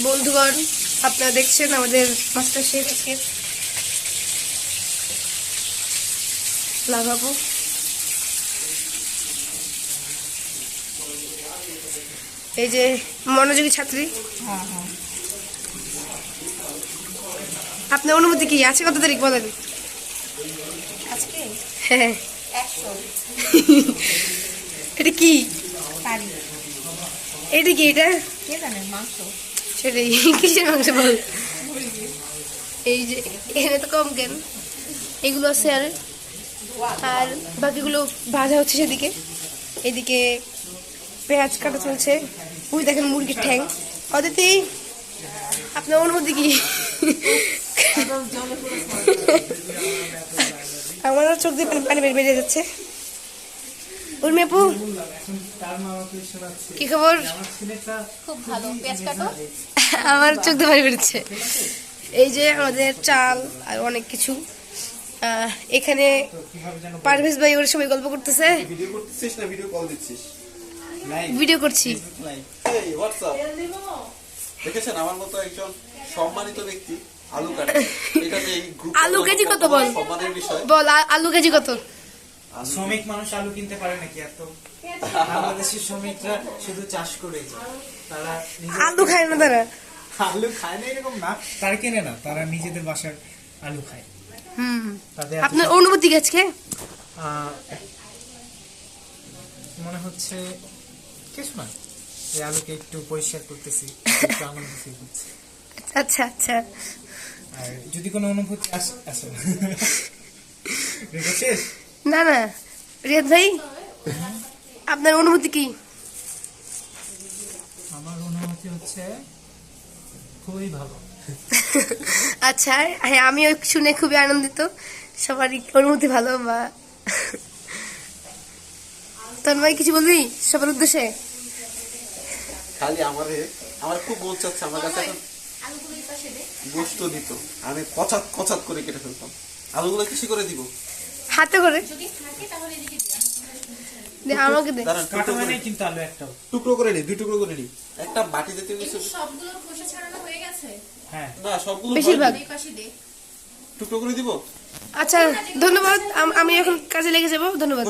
বন্ধুগণ আপনারা দেখছেন আমাদের মাস্টার শেফ আজকে লাগাবো। এই যে মনোযোগী ছাত্রী। আপনার অনুমতি কি? আছে কত তারিখ বলেন? হ্যাঁ। এটা কি? এটা কি এটা? মাংস। সেটাই কিসের মাংস বল? এই যে এখানে তো কম কেন? এগুলো আছে আর আর বাকিগুলো ভাজা হচ্ছে সেদিকে। এদিকে পেঁয়াজ কাটা চলছে। ওই দেখেন মুরগির ঠ্যাং। অদিতি আপনার অনুমতি কি? আমারও চোখ দিয়ে পানি- পানি বের- বেরিয়ে যাচ্ছে। উর্মিপু কি খবর? খুব ভালো। পেঁয়াজ কাটো? আমার চোখ ধরে বেরোচ্ছে। এই যে আমাদের চাল আর অনেক কিছু। এখানে পারভেজ ভাই ওরা সবাই গল্প করতেছে। ভিডিও করতেছিস না ভিডিও কল দিচ্ছিস? ভিডিও করছি। দেখেছেন আমার মতো একজন সম্মানিত ব্যক্তি আলু কাটে। এটা যে এই গ্রুপ আলু কেজি কত বল? বল আলু কেজি কত? শ্রমিক মানুষ আলু কিনতে পারে নাকি এত? বাংলাদেশের শ্রমিকরা শুধু চাষ করে যায়। তারা আলু খায় না তারা। আলু খায় না এরকম না। তারা কেনে না তারা নিজেদের বাসার আলু খায়। হুম। আপনার আজকে? মনে হচ্ছে কিছু না। এই আলুকে একটু পরিষ্কার করতেছি একটু আনন্দ feel করছি। আচ্ছা আচ্ছা। আর যদি কোনো অনুভূতি আসে আসে না না। রিয়াদ ভাই আপনার অনুমতি কি? আমার অনুভূতি হচ্ছে খুবই ভালো। আচ্ছা হ্যাঁ আমিও শুনে খুবই আনন্দিত। সবারই অনুমতি ভালো বা। তন্ময় কিছু বলবি সবার উদ্দেশ্যে? খালি আমারে আমার খুব মন চাচ্ছে আমার কাছে এখন গোস্ত দিত। আমি কচাত কচাত করে কেটে ফেলতাম। আলুগুলো কিসে করে দিব। হাতে করে। আমাকে দে। দাঁড়ান টুকরো মানে করে- টুকরো করে নি দুই টুকরো করে নি। একটা বাটিতে তুমি কিছু খোসা ছাড়ানো হয়ে গেছে? হ্যাঁ। না সবগুলো বেশিরভাগ। টুকরো করে দিব? আচ্ছা ধন্যবাদ। আমি এখন কাজে লেগে যাব। ধন্যবাদ।